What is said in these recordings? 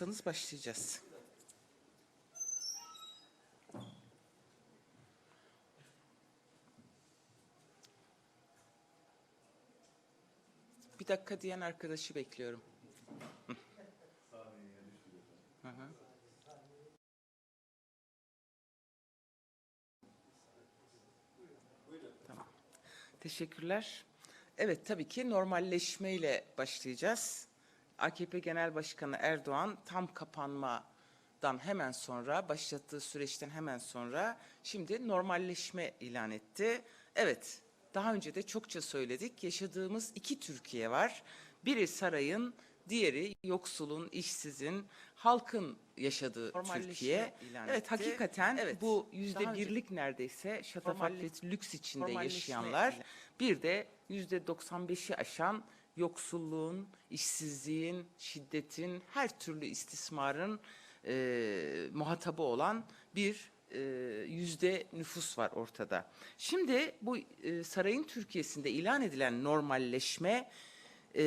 Hazırsanız başlayacağız. Bir dakika diyen arkadaşı bekliyorum. Teşekkürler. Evet tabii ki normalleşmeyle başlayacağız. AKP Genel Başkanı Erdoğan tam kapanmadan hemen sonra başlattığı süreçten hemen sonra şimdi normalleşme ilan etti. Evet daha önce de çokça söyledik yaşadığımız iki Türkiye var. Biri sarayın diğeri yoksulun, işsizin, halkın yaşadığı Türkiye. Evet etti. hakikaten Evet, bu yüzde birlik neredeyse şatafat lüks içinde yaşayanlar ilan- bir de yüzde 95'i aşan yoksulluğun, işsizliğin, şiddetin, her türlü istismarın e, muhatabı olan bir e, yüzde nüfus var ortada. Şimdi bu e, sarayın Türkiye'sinde ilan edilen normalleşme e,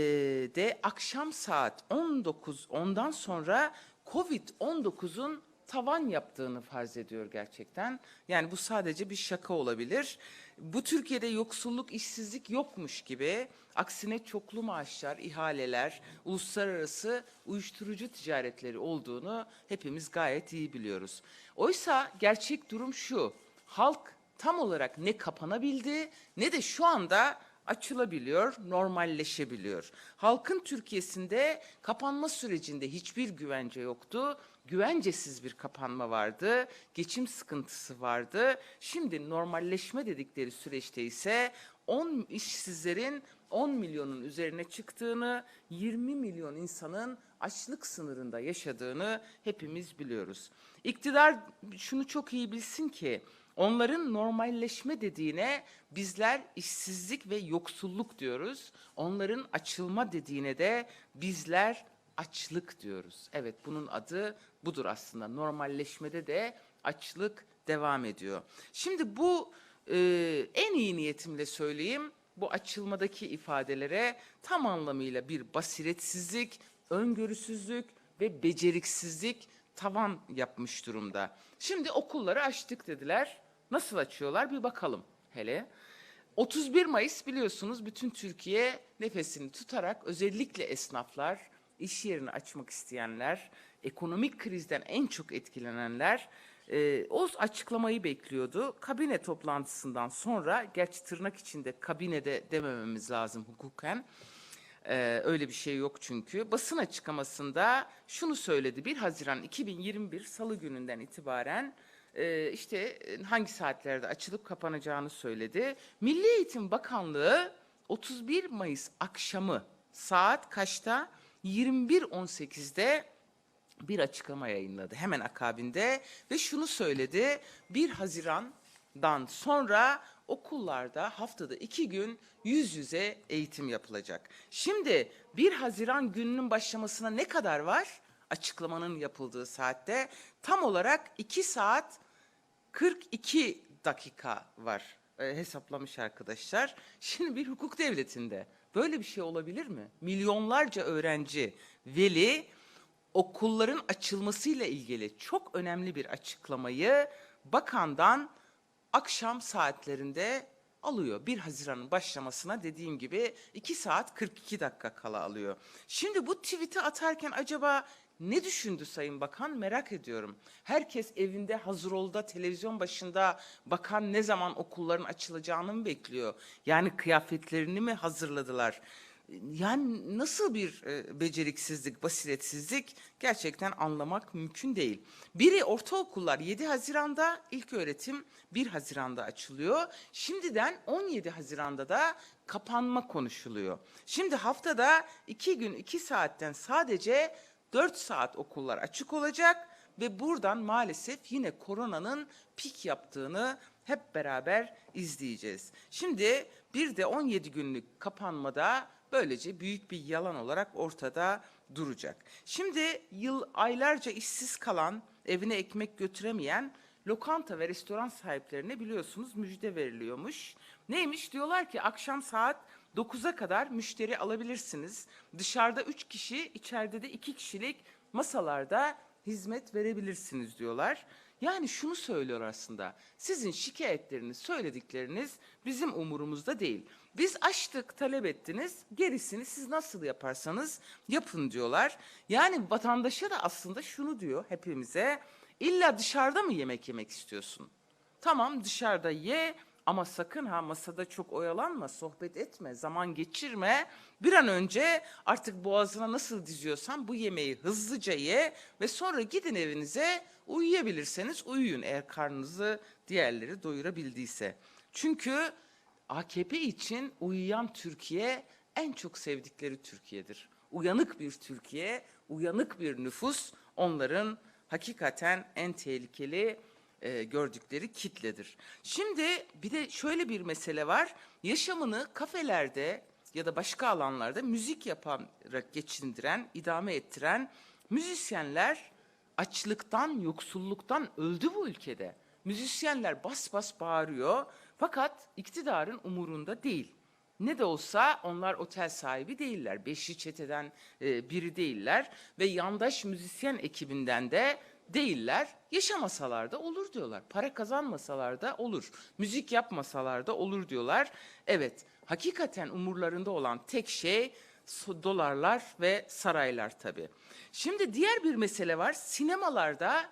de akşam saat 19 ondan sonra Covid-19'un tavan yaptığını farz ediyor gerçekten. Yani bu sadece bir şaka olabilir. Bu Türkiye'de yoksulluk, işsizlik yokmuş gibi aksine çoklu maaşlar, ihaleler, uluslararası uyuşturucu ticaretleri olduğunu hepimiz gayet iyi biliyoruz. Oysa gerçek durum şu. Halk tam olarak ne kapanabildi ne de şu anda açılabiliyor, normalleşebiliyor. Halkın Türkiye'sinde kapanma sürecinde hiçbir güvence yoktu. Güvencesiz bir kapanma vardı, geçim sıkıntısı vardı. Şimdi normalleşme dedikleri süreçte ise 10 işsizlerin 10 milyonun üzerine çıktığını, 20 milyon insanın açlık sınırında yaşadığını hepimiz biliyoruz. İktidar şunu çok iyi bilsin ki Onların normalleşme dediğine bizler işsizlik ve yoksulluk diyoruz. Onların açılma dediğine de bizler açlık diyoruz. Evet bunun adı budur aslında. Normalleşmede de açlık devam ediyor. Şimdi bu e, en iyi niyetimle söyleyeyim bu açılmadaki ifadelere tam anlamıyla bir basiretsizlik, öngörüsüzlük ve beceriksizlik tavan yapmış durumda. Şimdi okulları açtık dediler. Nasıl açıyorlar bir bakalım hele. 31 Mayıs biliyorsunuz bütün Türkiye nefesini tutarak özellikle esnaflar, iş yerini açmak isteyenler, ekonomik krizden en çok etkilenenler e, o açıklamayı bekliyordu. Kabine toplantısından sonra, gerçi tırnak içinde kabinede demememiz lazım hukuken, ee, öyle bir şey yok çünkü. Basın açıklamasında şunu söyledi. 1 Haziran 2021 Salı gününden itibaren e, işte hangi saatlerde açılıp kapanacağını söyledi. Milli Eğitim Bakanlığı 31 Mayıs akşamı saat kaçta? 21.18'de bir açıklama yayınladı hemen akabinde ve şunu söyledi. 1 Haziran'dan sonra okullarda haftada iki gün yüz yüze eğitim yapılacak. Şimdi 1 Haziran gününün başlamasına ne kadar var? Açıklamanın yapıldığı saatte tam olarak 2 saat 42 dakika var e, hesaplamış arkadaşlar. Şimdi bir hukuk devletinde böyle bir şey olabilir mi? Milyonlarca öğrenci, veli okulların açılmasıyla ilgili çok önemli bir açıklamayı bakandan akşam saatlerinde alıyor. 1 Haziran'ın başlamasına dediğim gibi 2 saat 42 dakika kala alıyor. Şimdi bu tweet'i atarken acaba ne düşündü Sayın Bakan merak ediyorum. Herkes evinde hazır olda televizyon başında bakan ne zaman okulların açılacağını mı bekliyor? Yani kıyafetlerini mi hazırladılar? Yani nasıl bir e, beceriksizlik, basiretsizlik gerçekten anlamak mümkün değil. Biri ortaokullar 7 Haziran'da, ilk öğretim 1 Haziran'da açılıyor. Şimdiden 17 Haziran'da da kapanma konuşuluyor. Şimdi haftada 2 gün 2 saatten sadece 4 saat okullar açık olacak ve buradan maalesef yine koronanın pik yaptığını hep beraber izleyeceğiz. Şimdi bir de 17 günlük kapanmada böylece büyük bir yalan olarak ortada duracak. Şimdi yıl aylarca işsiz kalan, evine ekmek götüremeyen lokanta ve restoran sahiplerine biliyorsunuz müjde veriliyormuş. Neymiş? Diyorlar ki akşam saat 9'a kadar müşteri alabilirsiniz. Dışarıda 3 kişi, içeride de 2 kişilik masalarda hizmet verebilirsiniz diyorlar. Yani şunu söylüyor aslında. Sizin şikayetleriniz, söyledikleriniz bizim umurumuzda değil. Biz açtık, talep ettiniz. Gerisini siz nasıl yaparsanız yapın diyorlar. Yani vatandaşa da aslında şunu diyor hepimize. İlla dışarıda mı yemek yemek istiyorsun? Tamam dışarıda ye ama sakın ha masada çok oyalanma, sohbet etme, zaman geçirme. Bir an önce artık boğazına nasıl diziyorsan bu yemeği hızlıca ye ve sonra gidin evinize uyuyabilirseniz uyuyun eğer karnınızı diğerleri doyurabildiyse. Çünkü AKP için uyuyan Türkiye en çok sevdikleri Türkiye'dir. Uyanık bir Türkiye, uyanık bir nüfus onların hakikaten en tehlikeli e, gördükleri kitledir. Şimdi bir de şöyle bir mesele var. Yaşamını kafelerde ya da başka alanlarda müzik yaparak geçindiren, idame ettiren müzisyenler açlıktan, yoksulluktan öldü bu ülkede. Müzisyenler bas bas bağırıyor fakat iktidarın umurunda değil. Ne de olsa onlar otel sahibi değiller. Beşli çeteden e, biri değiller ve yandaş müzisyen ekibinden de değiller. Yaşamasalar da olur diyorlar. Para kazanmasalar da olur. Müzik yapmasalar da olur diyorlar. Evet, hakikaten umurlarında olan tek şey dolarlar ve saraylar tabii. Şimdi diğer bir mesele var. Sinemalarda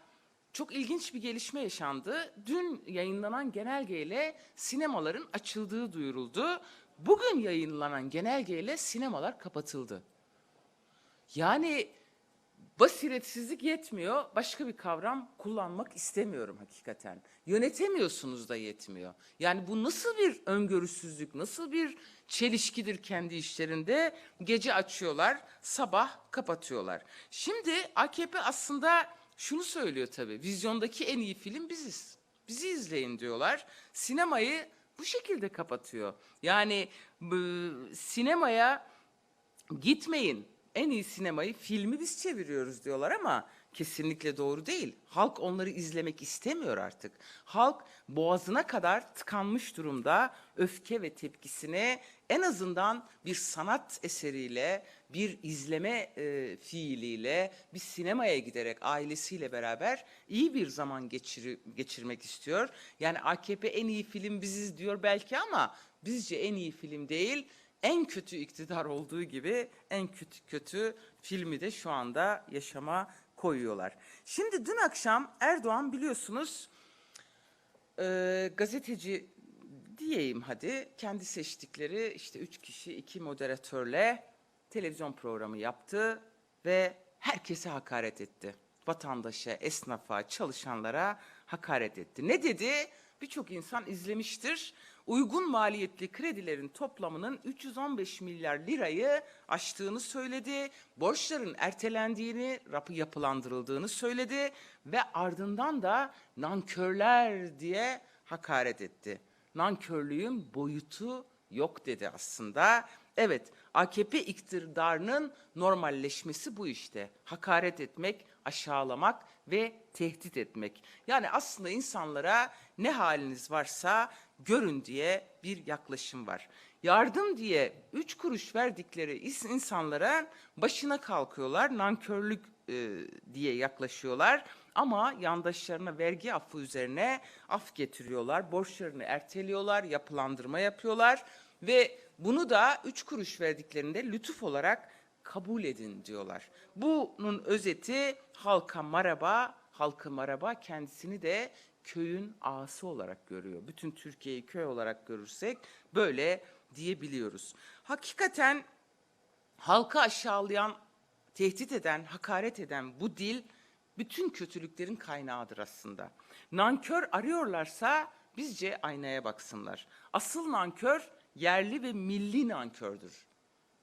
çok ilginç bir gelişme yaşandı. Dün yayınlanan genelgeyle sinemaların açıldığı duyuruldu. Bugün yayınlanan genelgeyle sinemalar kapatıldı. Yani basiretsizlik yetmiyor. Başka bir kavram kullanmak istemiyorum hakikaten. Yönetemiyorsunuz da yetmiyor. Yani bu nasıl bir öngörüsüzlük, nasıl bir çelişkidir kendi işlerinde? Gece açıyorlar, sabah kapatıyorlar. Şimdi AKP aslında şunu söylüyor tabii. Vizyondaki en iyi film biziz. Bizi izleyin diyorlar. Sinemayı bu şekilde kapatıyor. Yani bu, sinemaya gitmeyin. En iyi sinemayı filmi biz çeviriyoruz diyorlar ama kesinlikle doğru değil. Halk onları izlemek istemiyor artık. Halk boğazına kadar tıkanmış durumda öfke ve tepkisini en azından bir sanat eseriyle, bir izleme e, fiiliyle, bir sinemaya giderek ailesiyle beraber iyi bir zaman geçir, geçirmek istiyor. Yani AKP en iyi film biziz diyor belki ama bizce en iyi film değil en kötü iktidar olduğu gibi en kötü kötü filmi de şu anda yaşama koyuyorlar. Şimdi dün akşam Erdoğan biliyorsunuz e, gazeteci diyeyim hadi kendi seçtikleri işte üç kişi iki moderatörle televizyon programı yaptı ve herkese hakaret etti. Vatandaşa, esnafa, çalışanlara hakaret etti. Ne dedi? Birçok insan izlemiştir uygun maliyetli kredilerin toplamının 315 milyar lirayı aştığını söyledi. Borçların ertelendiğini, rapı yapılandırıldığını söyledi ve ardından da nankörler diye hakaret etti. Nankörlüğün boyutu yok dedi aslında. Evet, AKP iktidarının normalleşmesi bu işte. Hakaret etmek, aşağılamak ve tehdit etmek. Yani aslında insanlara ne haliniz varsa görün diye bir yaklaşım var. Yardım diye üç kuruş verdikleri insanlara başına kalkıyorlar, nankörlük e, diye yaklaşıyorlar. Ama yandaşlarına vergi affı üzerine af getiriyorlar, borçlarını erteliyorlar, yapılandırma yapıyorlar ve bunu da üç kuruş verdiklerinde lütuf olarak kabul edin diyorlar. Bunun özeti halka maraba, halkı maraba kendisini de köyün ağası olarak görüyor. Bütün Türkiye'yi köy olarak görürsek böyle diyebiliyoruz. Hakikaten halka aşağılayan, tehdit eden, hakaret eden bu dil bütün kötülüklerin kaynağıdır aslında. Nankör arıyorlarsa bizce aynaya baksınlar. Asıl nankör yerli ve milli nankördür.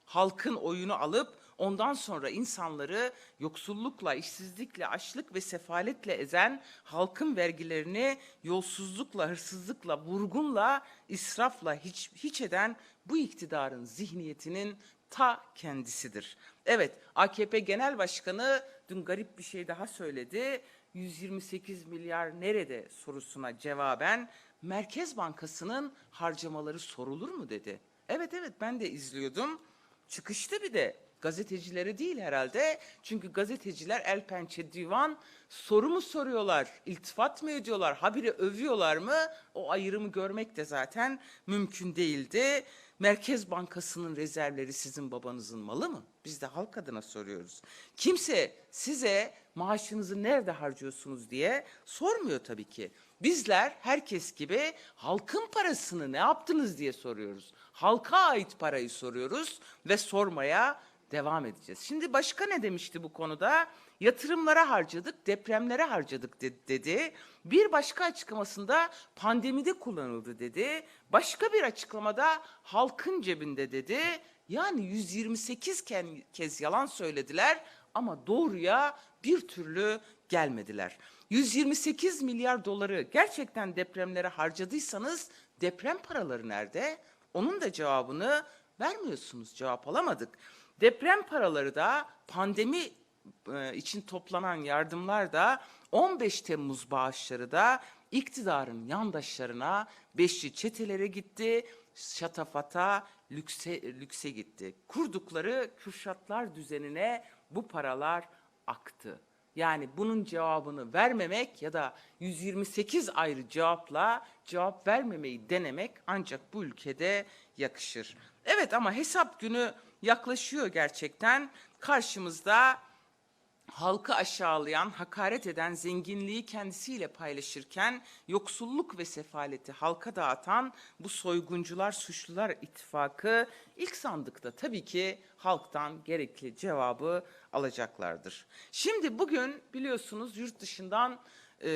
Halkın oyunu alıp ondan sonra insanları yoksullukla, işsizlikle, açlık ve sefaletle ezen, halkın vergilerini yolsuzlukla, hırsızlıkla, vurgunla, israfla hiç, hiç eden bu iktidarın zihniyetinin ta kendisidir. Evet, AKP Genel Başkanı dün garip bir şey daha söyledi. 128 milyar nerede sorusuna cevaben Merkez Bankası'nın harcamaları sorulur mu dedi. Evet evet ben de izliyordum. Çıkıştı bir de. Gazetecilere değil herhalde. Çünkü gazeteciler el pençe divan soru mu soruyorlar, iltifat mı ediyorlar, habire övüyorlar mı? O ayrımı görmek de zaten mümkün değildi. Merkez Bankası'nın rezervleri sizin babanızın malı mı? Biz de halk adına soruyoruz. Kimse size maaşınızı nerede harcıyorsunuz diye sormuyor tabii ki. Bizler herkes gibi halkın parasını ne yaptınız diye soruyoruz. Halka ait parayı soruyoruz ve sormaya devam edeceğiz. Şimdi başka ne demişti bu konuda? Yatırımlara harcadık, depremlere harcadık de- dedi. Bir başka açıklamasında pandemide kullanıldı dedi. Başka bir açıklamada halkın cebinde dedi. Yani 128 ken- kez yalan söylediler ama doğruya bir türlü gelmediler. 128 milyar doları gerçekten depremlere harcadıysanız deprem paraları nerede? Onun da cevabını vermiyorsunuz. Cevap alamadık. Deprem paraları da pandemi e, için toplanan yardımlar da 15 Temmuz bağışları da iktidarın yandaşlarına, beşli çetelere gitti, şatafata, lükse, lükse gitti. Kurdukları kürşatlar düzenine bu paralar aktı. Yani bunun cevabını vermemek ya da 128 ayrı cevapla cevap vermemeyi denemek ancak bu ülkede yakışır. Evet ama hesap günü yaklaşıyor gerçekten. Karşımızda halkı aşağılayan, hakaret eden, zenginliği kendisiyle paylaşırken yoksulluk ve sefaleti halka dağıtan bu soyguncular, suçlular ittifakı ilk sandıkta tabii ki halktan gerekli cevabı alacaklardır. Şimdi bugün biliyorsunuz yurt dışından e,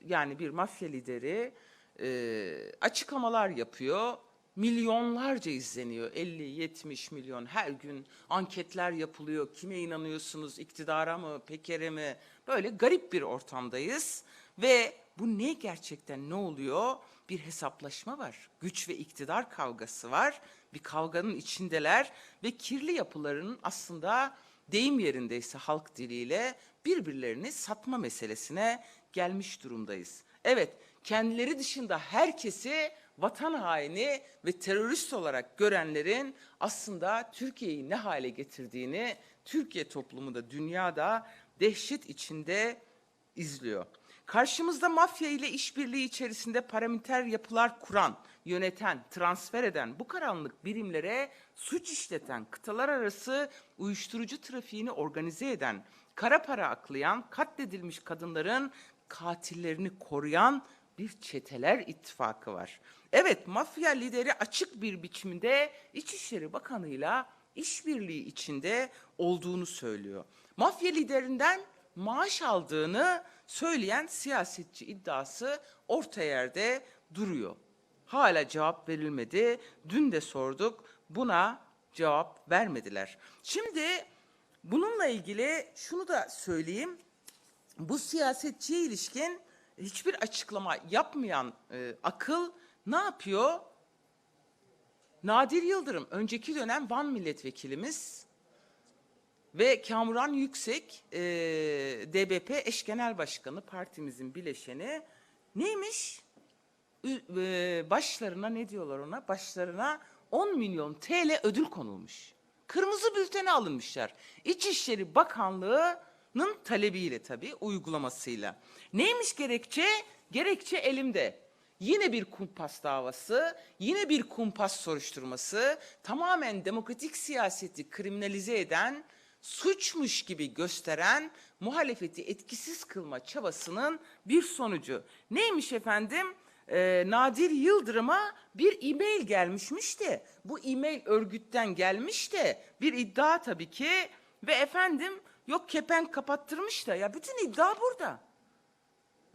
yani bir mafya lideri e, açıklamalar yapıyor milyonlarca izleniyor. 50-70 milyon her gün anketler yapılıyor. Kime inanıyorsunuz? İktidara mı? Peker'e mi? Böyle garip bir ortamdayız. Ve bu ne gerçekten ne oluyor? Bir hesaplaşma var. Güç ve iktidar kavgası var. Bir kavganın içindeler ve kirli yapıların aslında deyim yerindeyse halk diliyle birbirlerini satma meselesine gelmiş durumdayız. Evet, kendileri dışında herkesi vatan haini ve terörist olarak görenlerin aslında Türkiye'yi ne hale getirdiğini Türkiye toplumu da dünyada dehşet içinde izliyor. Karşımızda mafya ile işbirliği içerisinde paramiliter yapılar kuran, yöneten, transfer eden bu karanlık birimlere suç işleten, kıtalar arası uyuşturucu trafiğini organize eden, kara para aklayan, katledilmiş kadınların katillerini koruyan bir çeteler ittifakı var. Evet, mafya lideri açık bir biçimde İçişleri Bakanı'yla işbirliği içinde olduğunu söylüyor. Mafya liderinden maaş aldığını söyleyen siyasetçi iddiası orta yerde duruyor. Hala cevap verilmedi. Dün de sorduk. Buna cevap vermediler. Şimdi bununla ilgili şunu da söyleyeyim. Bu siyasetçiye ilişkin hiçbir açıklama yapmayan e, akıl ne yapıyor? Nadir Yıldırım, önceki dönem Van milletvekilimiz ve Kamuran Yüksek, e, DBP eş genel başkanı, partimizin bileşeni. Neymiş? E, başlarına ne diyorlar ona? Başlarına 10 milyon TL ödül konulmuş. Kırmızı bültene alınmışlar. İçişleri Bakanlığı'nın talebiyle tabii, uygulamasıyla. Neymiş gerekçe? Gerekçe elimde. Yine bir kumpas davası, yine bir kumpas soruşturması, tamamen demokratik siyaseti kriminalize eden, suçmuş gibi gösteren muhalefeti etkisiz kılma çabasının bir sonucu. Neymiş efendim? Ee, Nadir Yıldırım'a bir e-mail gelmişmiş de, bu e-mail örgütten gelmiş de bir iddia tabii ki ve efendim yok kepenk kapattırmış da ya bütün iddia burada.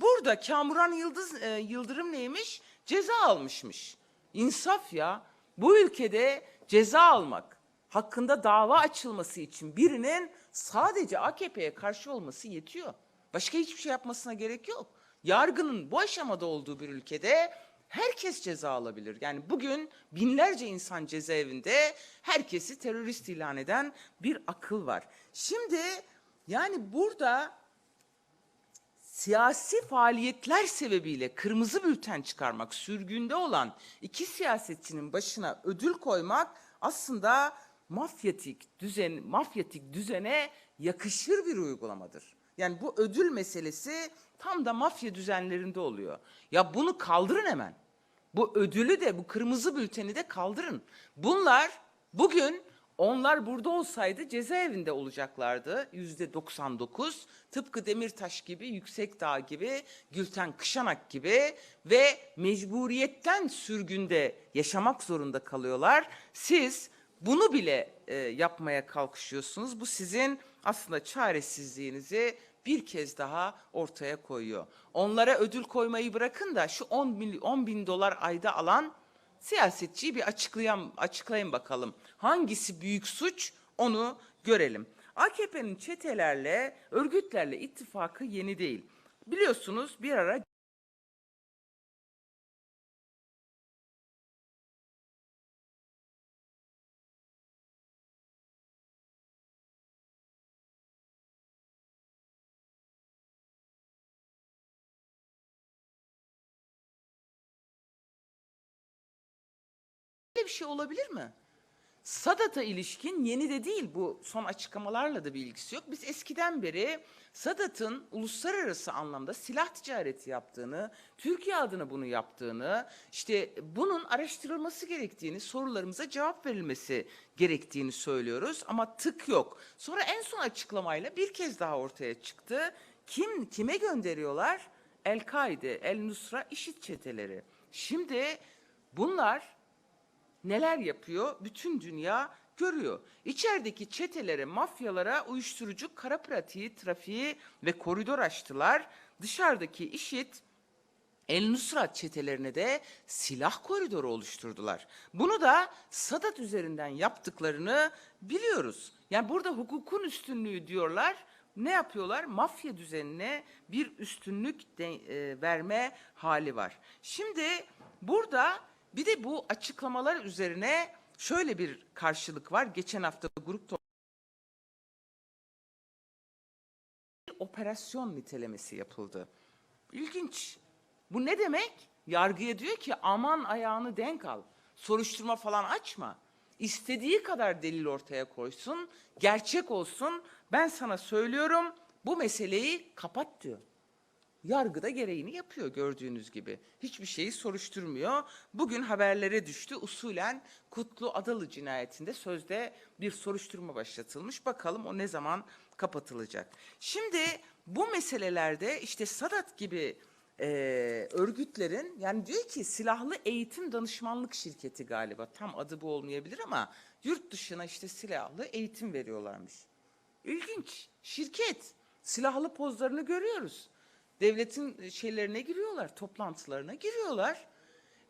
Burada Kamuran Yıldız, e, Yıldırım neymiş? Ceza almışmış. İnsaf ya. Bu ülkede ceza almak, hakkında dava açılması için birinin sadece AKP'ye karşı olması yetiyor. Başka hiçbir şey yapmasına gerek yok. Yargının bu aşamada olduğu bir ülkede herkes ceza alabilir. Yani bugün binlerce insan cezaevinde herkesi terörist ilan eden bir akıl var. Şimdi yani burada siyasi faaliyetler sebebiyle kırmızı bülten çıkarmak, sürgünde olan iki siyasetçinin başına ödül koymak aslında mafyatik düzen, mafyatik düzene yakışır bir uygulamadır. Yani bu ödül meselesi tam da mafya düzenlerinde oluyor. Ya bunu kaldırın hemen. Bu ödülü de bu kırmızı bülteni de kaldırın. Bunlar bugün onlar burada olsaydı cezaevinde olacaklardı yüzde 99. Tıpkı Demirtaş gibi, Yüksekdağ gibi, Gülten Kışanak gibi ve mecburiyetten sürgünde yaşamak zorunda kalıyorlar. Siz bunu bile e, yapmaya kalkışıyorsunuz. Bu sizin aslında çaresizliğinizi bir kez daha ortaya koyuyor. Onlara ödül koymayı bırakın da şu 10 bin, 10 bin dolar ayda alan siyasetçiyi bir açıklayan, açıklayın bakalım. Hangisi büyük suç onu görelim. AKP'nin çetelerle, örgütlerle ittifakı yeni değil. Biliyorsunuz bir ara bir şey olabilir mi? Sadat'a ilişkin yeni de değil bu son açıklamalarla da bir ilgisi yok. Biz eskiden beri Sadat'ın uluslararası anlamda silah ticareti yaptığını, Türkiye adına bunu yaptığını, işte bunun araştırılması gerektiğini, sorularımıza cevap verilmesi gerektiğini söylüyoruz ama tık yok. Sonra en son açıklamayla bir kez daha ortaya çıktı. Kim kime gönderiyorlar? El-Kaide, El-Nusra, IŞİD çeteleri. Şimdi bunlar neler yapıyor? Bütün dünya görüyor. İçerideki çetelere, mafyalara uyuşturucu, kara pratiği, trafiği ve koridor açtılar. Dışarıdaki IŞİD El Nusrat çetelerine de silah koridoru oluşturdular. Bunu da Sadat üzerinden yaptıklarını biliyoruz. Yani burada hukukun üstünlüğü diyorlar. Ne yapıyorlar? Mafya düzenine bir üstünlük de, e, verme hali var. Şimdi burada bir de bu açıklamalar üzerine şöyle bir karşılık var. Geçen hafta grup bir operasyon nitelemesi yapıldı. İlginç. Bu ne demek? Yargıya diyor ki aman ayağını denk al. Soruşturma falan açma. İstediği kadar delil ortaya koysun. Gerçek olsun. Ben sana söylüyorum bu meseleyi kapat diyor. Yargı da gereğini yapıyor gördüğünüz gibi. Hiçbir şeyi soruşturmuyor. Bugün haberlere düştü. Usulen Kutlu Adalı cinayetinde sözde bir soruşturma başlatılmış. Bakalım o ne zaman kapatılacak. Şimdi bu meselelerde işte Sadat gibi e, örgütlerin yani diyor ki silahlı eğitim danışmanlık şirketi galiba tam adı bu olmayabilir ama yurt dışına işte silahlı eğitim veriyorlarmış. İlginç. Şirket. Silahlı pozlarını görüyoruz. Devletin şeylerine giriyorlar, toplantılarına giriyorlar.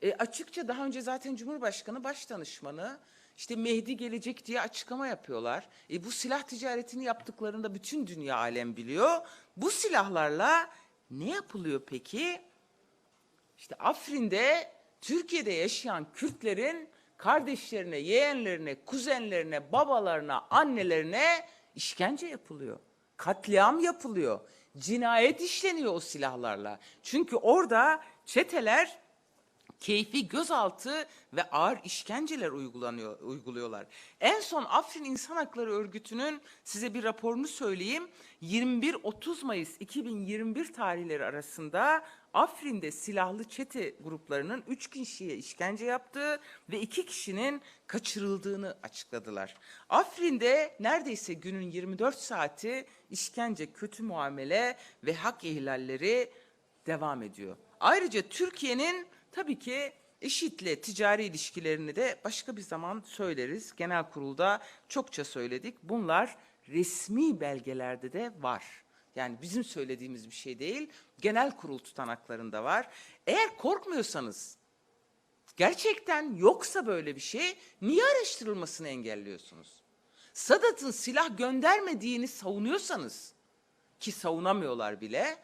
E, açıkça daha önce zaten Cumhurbaşkanı Başdanışmanı işte Mehdi gelecek diye açıklama yapıyorlar. E, bu silah ticaretini yaptıklarında bütün dünya alem biliyor. Bu silahlarla ne yapılıyor peki? İşte Afrin'de Türkiye'de yaşayan Kürtlerin kardeşlerine, yeğenlerine, kuzenlerine, babalarına, annelerine işkence yapılıyor. Katliam yapılıyor. Cinayet işleniyor o silahlarla. Çünkü orada çeteler keyfi gözaltı ve ağır işkenceler uygulanıyor, uyguluyorlar. En son Afrin İnsan Hakları Örgütü'nün size bir raporunu söyleyeyim. 21-30 Mayıs 2021 tarihleri arasında Afrin'de silahlı çete gruplarının 3 kişiye işkence yaptığı ve 2 kişinin kaçırıldığını açıkladılar. Afrin'de neredeyse günün 24 saati işkence, kötü muamele ve hak ihlalleri devam ediyor. Ayrıca Türkiye'nin tabii ki IŞİD'le ticari ilişkilerini de başka bir zaman söyleriz. Genel kurulda çokça söyledik. Bunlar resmi belgelerde de var. Yani bizim söylediğimiz bir şey değil. Genel kurul tutanaklarında var. Eğer korkmuyorsanız, gerçekten yoksa böyle bir şey, niye araştırılmasını engelliyorsunuz? Sadat'ın silah göndermediğini savunuyorsanız, ki savunamıyorlar bile,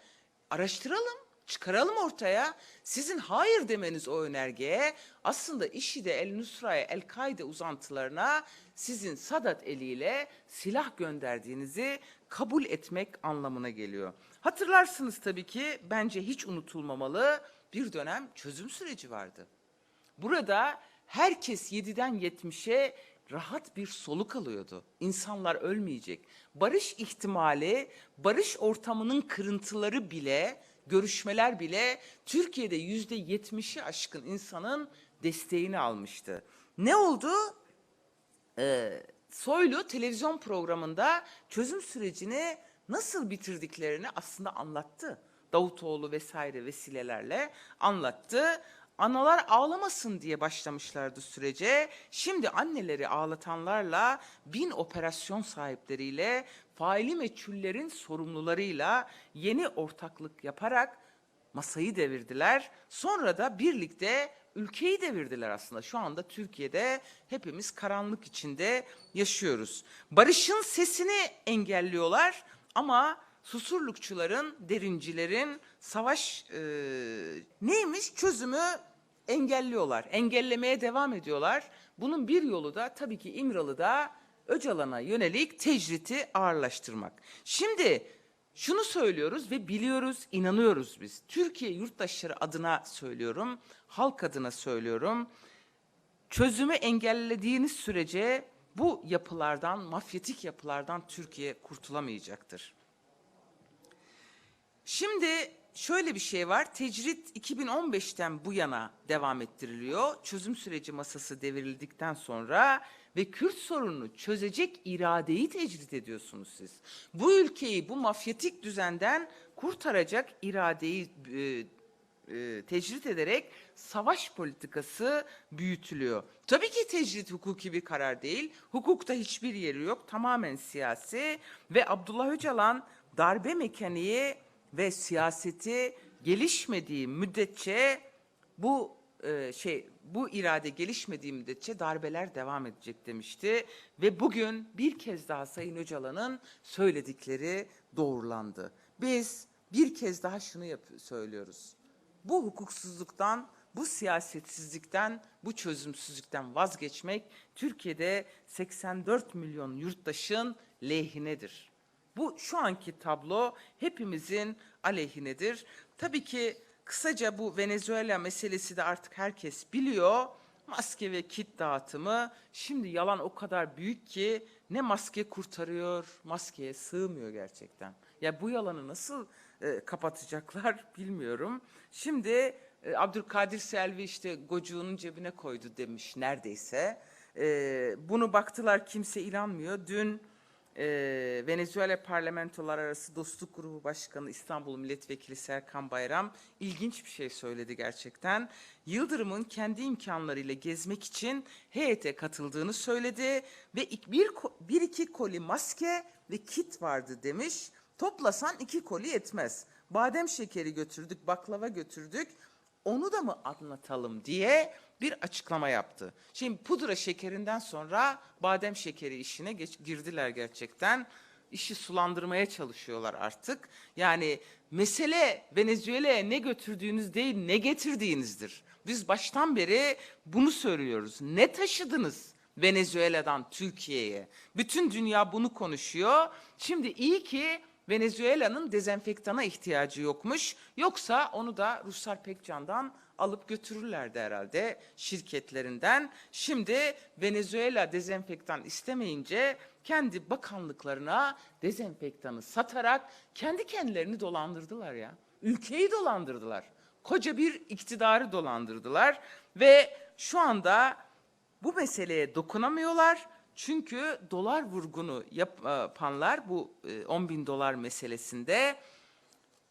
araştıralım, çıkaralım ortaya. Sizin hayır demeniz o önergeye aslında IŞİD'e, El Nusra'ya, El-Kaide uzantılarına sizin Sadat eliyle silah gönderdiğinizi kabul etmek anlamına geliyor. Hatırlarsınız tabii ki bence hiç unutulmamalı bir dönem çözüm süreci vardı. Burada herkes 7'den 70'e rahat bir soluk alıyordu. İnsanlar ölmeyecek. Barış ihtimali, barış ortamının kırıntıları bile, görüşmeler bile Türkiye'de yüzde yetmişi aşkın insanın desteğini almıştı. Ne oldu? Ee, Soylu televizyon programında çözüm sürecini nasıl bitirdiklerini aslında anlattı. Davutoğlu vesaire vesilelerle anlattı. Analar ağlamasın diye başlamışlardı sürece. Şimdi anneleri ağlatanlarla bin operasyon sahipleriyle faili meçhullerin sorumlularıyla yeni ortaklık yaparak masayı devirdiler. Sonra da birlikte ülkeyi devirdiler aslında. Şu anda Türkiye'de hepimiz karanlık içinde yaşıyoruz. Barış'ın sesini engelliyorlar ama susurlukçuların, derincilerin savaş e, neymiş çözümü engelliyorlar. Engellemeye devam ediyorlar. Bunun bir yolu da tabii ki İmralı'da Öcalan'a yönelik tecriti ağırlaştırmak. Şimdi şunu söylüyoruz ve biliyoruz, inanıyoruz biz. Türkiye yurttaşları adına söylüyorum, halk adına söylüyorum. Çözümü engellediğiniz sürece bu yapılardan, mafyatik yapılardan Türkiye kurtulamayacaktır. Şimdi şöyle bir şey var. Tecrit 2015'ten bu yana devam ettiriliyor. Çözüm süreci masası devrildikten sonra ve Kürt sorununu çözecek iradeyi tecrit ediyorsunuz siz. Bu ülkeyi bu mafyatik düzenden kurtaracak iradeyi e, e, tecrit ederek savaş politikası büyütülüyor. Tabii ki tecrit hukuki bir karar değil. Hukukta hiçbir yeri yok. Tamamen siyasi ve Abdullah Öcalan darbe mekaniği ve siyaseti gelişmediği müddetçe bu e, şey bu irade gelişmediği müddetçe darbeler devam edecek demişti ve bugün bir kez daha Sayın Öcalan'ın söyledikleri doğrulandı. Biz bir kez daha şunu söylüyoruz. Bu hukuksuzluktan, bu siyasetsizlikten, bu çözümsüzlükten vazgeçmek Türkiye'de 84 milyon yurttaşın lehinedir. Bu şu anki tablo hepimizin aleyhinedir. Tabii ki kısaca bu Venezuela meselesi de artık herkes biliyor. Maske ve kit dağıtımı şimdi yalan o kadar büyük ki ne maske kurtarıyor, maskeye sığmıyor gerçekten. Ya bu yalanı nasıl e, kapatacaklar bilmiyorum. Şimdi e, Abdülkadir Selvi işte gocuğunun cebine koydu demiş neredeyse. E, bunu baktılar kimse inanmıyor. Dün e, Venezuela Parlamentolar Arası Dostluk Grubu Başkanı İstanbul Milletvekili Serkan Bayram ilginç bir şey söyledi gerçekten. Yıldırım'ın kendi imkanlarıyla gezmek için heyete katıldığını söyledi ve bir, bir iki koli maske ve kit vardı demiş. Toplasan iki koli yetmez. Badem şekeri götürdük, baklava götürdük. Onu da mı anlatalım diye bir açıklama yaptı. Şimdi pudra şekerinden sonra badem şekeri işine geç, girdiler gerçekten. İşi sulandırmaya çalışıyorlar artık. Yani mesele Venezuela'ya ne götürdüğünüz değil ne getirdiğinizdir. Biz baştan beri bunu söylüyoruz. Ne taşıdınız Venezuela'dan Türkiye'ye? Bütün dünya bunu konuşuyor. Şimdi iyi ki Venezuela'nın dezenfektana ihtiyacı yokmuş. Yoksa onu da Ruslar Pekcan'dan alıp götürürlerdi herhalde şirketlerinden. Şimdi Venezuela dezenfektan istemeyince kendi bakanlıklarına dezenfektanı satarak kendi kendilerini dolandırdılar ya. Ülkeyi dolandırdılar. Koca bir iktidarı dolandırdılar ve şu anda bu meseleye dokunamıyorlar. Çünkü dolar vurgunu yapanlar bu e, 10 bin dolar meselesinde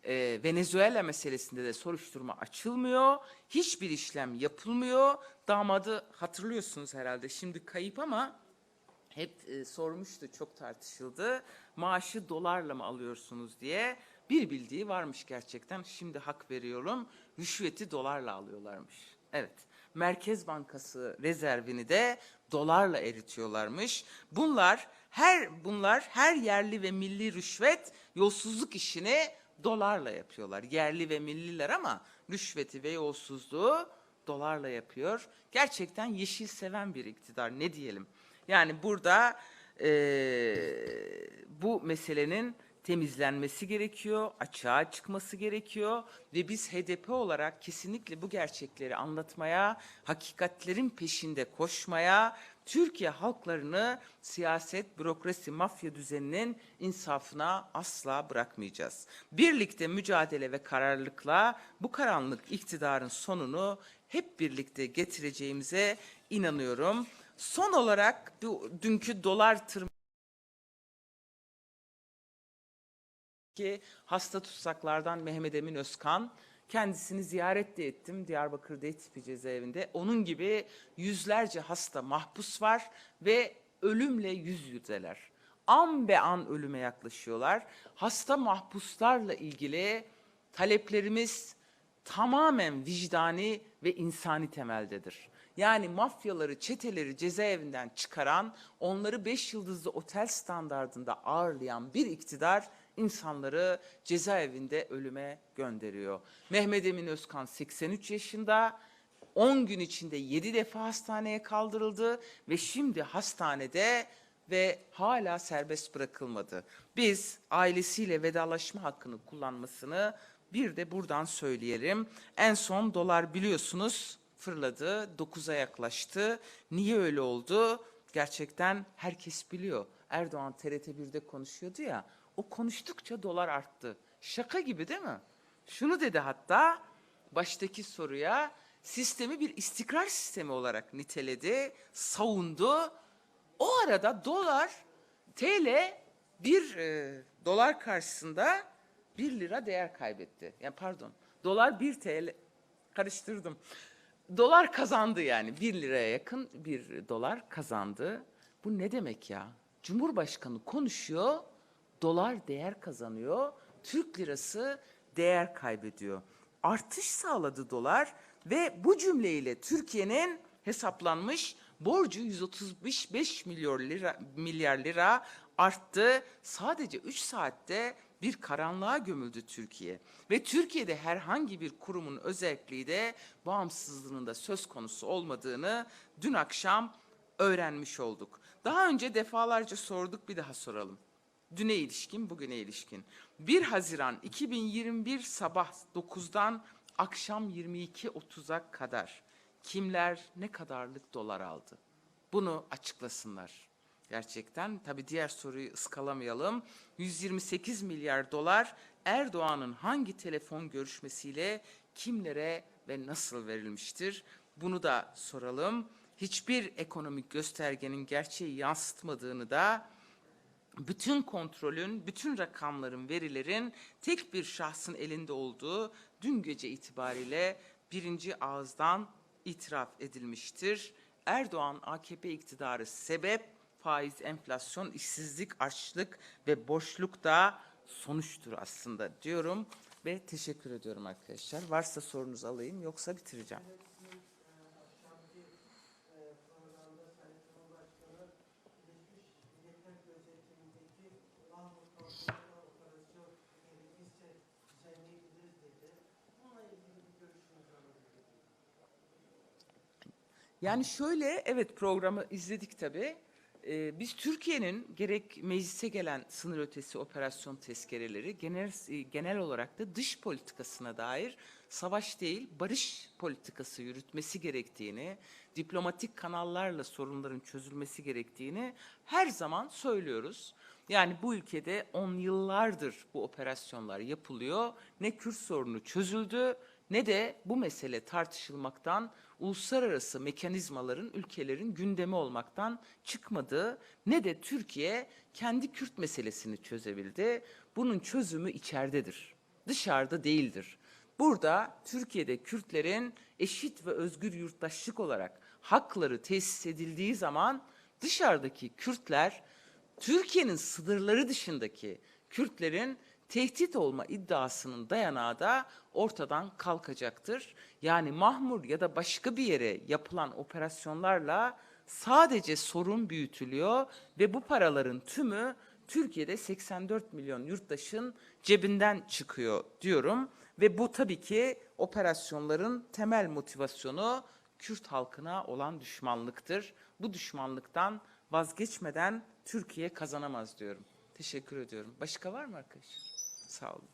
e, Venezuela meselesinde de soruşturma açılmıyor. Hiçbir işlem yapılmıyor. Damadı hatırlıyorsunuz herhalde şimdi kayıp ama hep e, sormuştu çok tartışıldı. Maaşı dolarla mı alıyorsunuz diye. Bir bildiği varmış gerçekten. Şimdi hak veriyorum. Rüşveti dolarla alıyorlarmış. Evet. Merkez Bankası rezervini de dolarla eritiyorlarmış. Bunlar her bunlar her yerli ve milli rüşvet yolsuzluk işini dolarla yapıyorlar. Yerli ve milliler ama rüşveti ve yolsuzluğu dolarla yapıyor. Gerçekten yeşil seven bir iktidar ne diyelim. Yani burada eee, bu meselenin temizlenmesi gerekiyor, açığa çıkması gerekiyor ve biz HDP olarak kesinlikle bu gerçekleri anlatmaya, hakikatlerin peşinde koşmaya, Türkiye halklarını siyaset, bürokrasi, mafya düzeninin insafına asla bırakmayacağız. Birlikte mücadele ve kararlılıkla bu karanlık iktidarın sonunu hep birlikte getireceğimize inanıyorum. Son olarak dünkü dolar tırmanışı ki hasta tutsaklardan Mehmet Emin Özkan. Kendisini ziyaret de ettim Diyarbakır Tipi cezaevinde. Onun gibi yüzlerce hasta mahpus var ve ölümle yüz yüzeler. An be an ölüme yaklaşıyorlar. Hasta mahpuslarla ilgili taleplerimiz tamamen vicdani ve insani temeldedir. Yani mafyaları, çeteleri cezaevinden çıkaran, onları beş yıldızlı otel standardında ağırlayan bir iktidar insanları cezaevinde ölüme gönderiyor. Mehmet Emin Özkan 83 yaşında, 10 gün içinde 7 defa hastaneye kaldırıldı ve şimdi hastanede ve hala serbest bırakılmadı. Biz ailesiyle vedalaşma hakkını kullanmasını bir de buradan söyleyelim. En son dolar biliyorsunuz fırladı, 9'a yaklaştı. Niye öyle oldu? Gerçekten herkes biliyor. Erdoğan TRT 1'de konuşuyordu ya, o konuştukça dolar arttı. Şaka gibi değil mi? Şunu dedi hatta, baştaki soruya, sistemi bir istikrar sistemi olarak niteledi, savundu. O arada dolar, TL bir e, dolar karşısında 1 lira değer kaybetti. Yani pardon, dolar 1 TL, karıştırdım. Dolar kazandı yani 1 liraya yakın bir dolar kazandı. Bu ne demek ya? Cumhurbaşkanı konuşuyor, dolar değer kazanıyor, Türk lirası değer kaybediyor. Artış sağladı dolar ve bu cümleyle Türkiye'nin hesaplanmış borcu 135 milyar lira, milyar lira arttı. Sadece 3 saatte bir karanlığa gömüldü Türkiye. Ve Türkiye'de herhangi bir kurumun özelliği de bağımsızlığının da söz konusu olmadığını dün akşam öğrenmiş olduk. Daha önce defalarca sorduk bir daha soralım. Düne ilişkin, bugüne ilişkin. 1 Haziran 2021 sabah 9'dan akşam 22.30'a kadar kimler ne kadarlık dolar aldı? Bunu açıklasınlar. Gerçekten tabii diğer soruyu ıskalamayalım. 128 milyar dolar Erdoğan'ın hangi telefon görüşmesiyle kimlere ve nasıl verilmiştir? Bunu da soralım. Hiçbir ekonomik göstergenin gerçeği yansıtmadığını da bütün kontrolün, bütün rakamların, verilerin tek bir şahsın elinde olduğu dün gece itibariyle birinci ağızdan itiraf edilmiştir. Erdoğan AKP iktidarı sebep, faiz, enflasyon, işsizlik, açlık ve boşluk da sonuçtur aslında diyorum ve teşekkür ediyorum arkadaşlar. Varsa sorunuz alayım yoksa bitireceğim. Yani şöyle, evet programı izledik tabii. Ee, biz Türkiye'nin gerek meclise gelen sınır ötesi operasyon tezkereleri genel, e, genel olarak da dış politikasına dair savaş değil barış politikası yürütmesi gerektiğini, diplomatik kanallarla sorunların çözülmesi gerektiğini her zaman söylüyoruz. Yani bu ülkede on yıllardır bu operasyonlar yapılıyor. Ne Kürt sorunu çözüldü ne de bu mesele tartışılmaktan uluslararası mekanizmaların ülkelerin gündemi olmaktan çıkmadı ne de Türkiye kendi Kürt meselesini çözebildi. Bunun çözümü içeridedir. Dışarıda değildir. Burada Türkiye'de Kürtlerin eşit ve özgür yurttaşlık olarak hakları tesis edildiği zaman dışarıdaki Kürtler Türkiye'nin sınırları dışındaki Kürtlerin tehdit olma iddiasının dayanağı da ortadan kalkacaktır. Yani Mahmur ya da başka bir yere yapılan operasyonlarla sadece sorun büyütülüyor ve bu paraların tümü Türkiye'de 84 milyon yurttaşın cebinden çıkıyor diyorum ve bu tabii ki operasyonların temel motivasyonu Kürt halkına olan düşmanlıktır. Bu düşmanlıktan vazgeçmeden Türkiye kazanamaz diyorum. Teşekkür ediyorum. Başka var mı arkadaşlar? saldo.